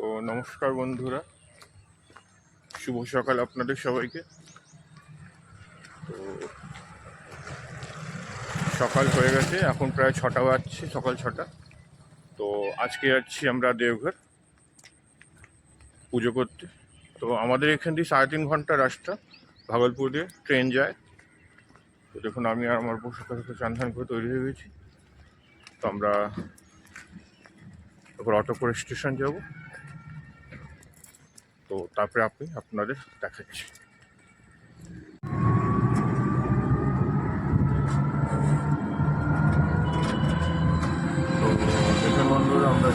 তো নমস্কার বন্ধুরা। শুভ সকাল আপনাদের সবাইকে। তো সকাল হয়ে গেছে, এখন প্রায় ছটা বাজছে, সকাল ছটা। তো আজকে যাচ্ছি আমরা দেওঘর পুজো করতে। তো আমাদের এখান দিয়ে সাড়ে তিন ঘণ্টা রাস্তা, ভাগলপুর দিয়ে ট্রেন যায়। তো দেখুন, আমি আর আমার সকাল সকাল চান করে তৈরি হয়ে গেছি। তো আমরা তারপর অটো করে স্টেশন যাব। তো তারপরে আপনি আপনাদের দেখাচ্ছি। বন্ধুরা, আমরা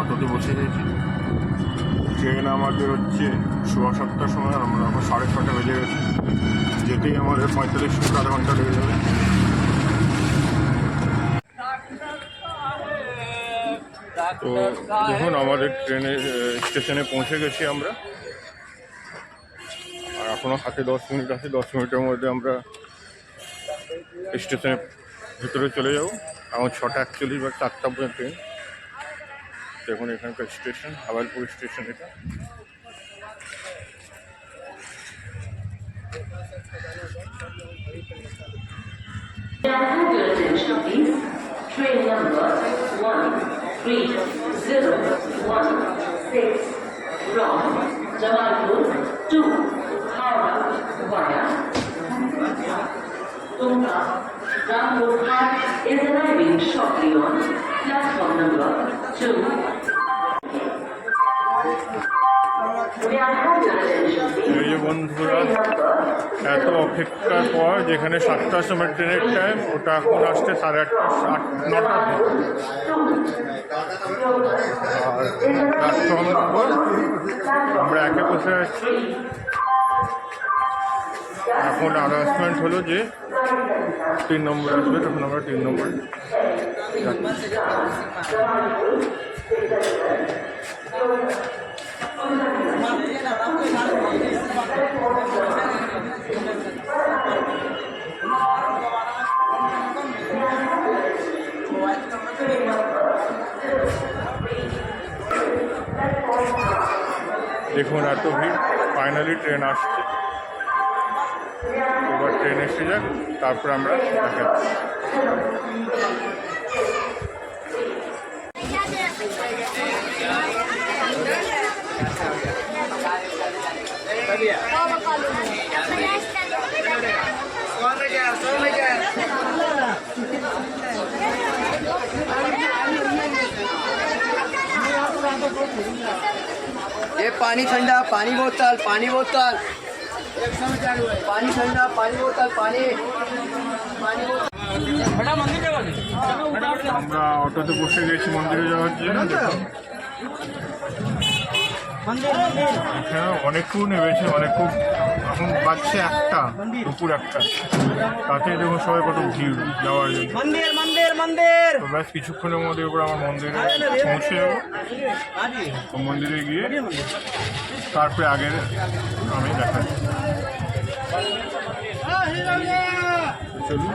অটোতে বসে গেছি। ট্রেন আমাদের হচ্ছে সোয়া সাতটার সময়, আমরা এখন সাড়ে ছটা বেজে গেছি। যেতেই আমাদের পঁয়তাল্লিশ মিনিট, আধা ঘণ্টা লেগে যাবে। তো দেখুন আমাদের ট্রেনে স্টেশনে পৌঁছে গেছি আমরা। আর এখনও হাতে দশ মিনিট আছে দশ মিনিটের মধ্যে আমরা স্টেশনের ভিতরে চলে যাব। এখন ছটা একচল্লিশ বা চারটা পর্যন্ত ট্রেন। দেখুন এখানকার স্টেশন হাওয়ালপুর স্টেশন এটা। Your attention, please? Train number one. Three zero one six from Jabalpur to Howrah via Tumka. Rampur is arriving shortly on platform number two. বন্ধুরা, এত অপেক্ষার পর যেখানে সাতটার সময় ট্রেনের টাইম ওটা এখন আসছে সাড়ে আটটা, আট, নটা আর প্ল্যাটফর্ম নম্বর আমরা একে বসে আছি। এখন অ্যানাউন্সমেন্ট হলো যে তিন নম্বর আসবে, তখন আমরা তিন নম্বর দেখুন এত ভিড়। ফাইনালি ট্রেন আসছে। এবার ট্রেন এসে যাক তারপর আমরা দেখাচ্ছি ये पानी ठंडा पानी बोतल पानी बोतल पानी ठंडा पानी बोतल पानी पानी बोतल আমরা অটোতে বসে গেছি মন্দিরে যাওয়ার জন্য দেখুন। অনেকক্ষণ নেমেছে অনেকক্ষণ এখন বাজছে একটা দুপুর একটা। তাতে দেখুন সবাই কত ভিড় যাওয়ার জন্য। ব্যাস কিছুক্ষণের মধ্যে ওপরে আমার মন্দিরে পৌঁছে যাব। মন্দিরে গিয়ে তারপরে আগের আমি দেখা। চলুন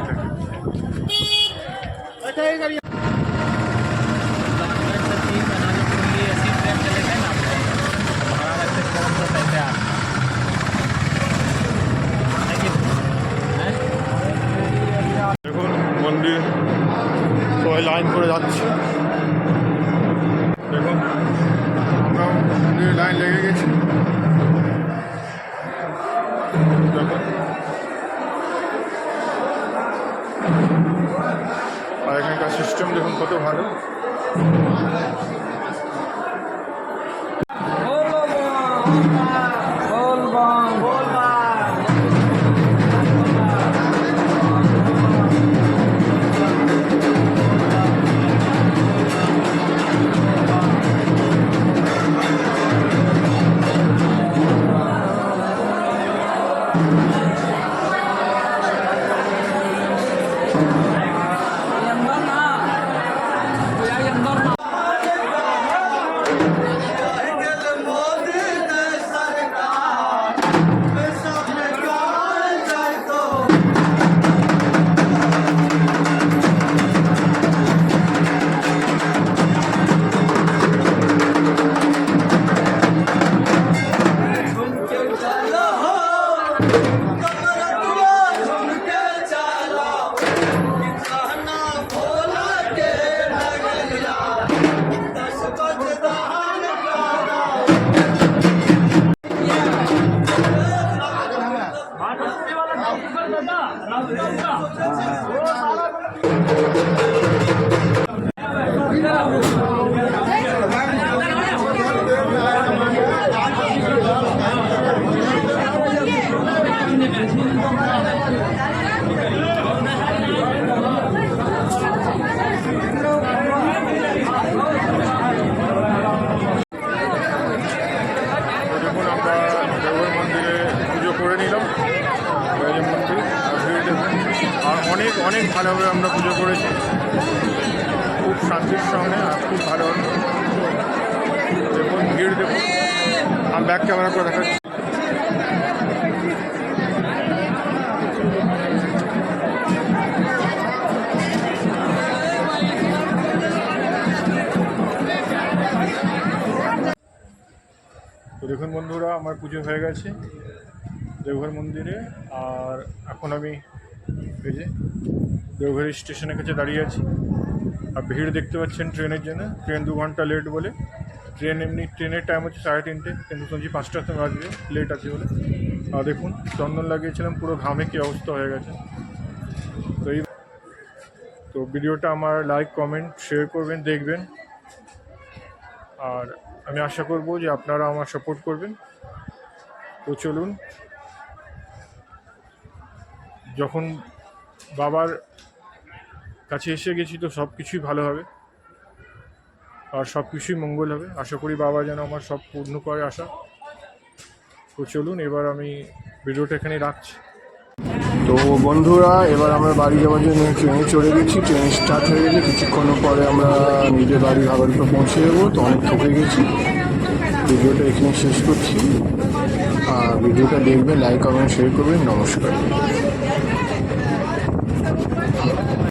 সবাই লাইন করে যাচ্ছে। দেখুন লাইন লেগে গেছি। দেখুন। এখানকার সিস্টেম দেখুন কত ভালো। Thank you. খুব ভালোভাবে আমরা পুজো করেছি। খুব শান্তির সঙ্গে আর খুব ভালো। দেখুন, ভিড় দেখুন। আমি ব্যাক ক্যামেরা করে দেখাচ্ছি। দেখুন বন্ধুরা, আমার পুজো হয়ে গেছে। দেওঘর মন্দিরে। আর এখন আমি এই যে দেওঘর স্টেশনের কাছে দাঁড়িয়ে আছি। আর ভিড় দেখতে পাচ্ছেন ট্রেনের জন্য। ট্রেন দু ঘণ্টা লেট বলে। ট্রেন এমনি, ট্রেনের টাইম হচ্ছে সাড়ে তিনটে, কিন্তু শুনছি পাঁচটার সময় আসবে লেট আছে বলে। আর দেখুন, চন্দন লাগিয়েছিলাম, পুরো ঘামে কী অবস্থা হয়ে গেছে। তো এই তো ভিডিওটা আমার লাইক কমেন্ট শেয়ার করবেন, দেখবেন। আর আমি আশা করব যে আপনারা আমার সাপোর্ট করবেন। তো চলুন। যখন বাবার কাছে এসে গেছি তো সব কিছুই ভালো হবে। আর সব কিছুই মঙ্গল হবে। আশা করি বাবা যেন আমার সব পূর্ণ করে আশা। তো চলুন, এবার আমি ভিডিওটা এখানে রাখছি। তো বন্ধুরা, এবার আমরা বাড়ি যাওয়ার জন্য ট্রেনে চড়ে গেছি। ট্রেন স্টার্ট হয়ে গেলে কিছুক্ষণ পরে আমরা নিজের বাড়ি ভাগলপুর পৌঁছে যাব। তো অনেক থকে গেছি। ভিডিওটা এখানে শেষ করছি। আর ভিডিওটা দেখবেন লাইক কমেন্ট শেয়ার করবেন। নমস্কার।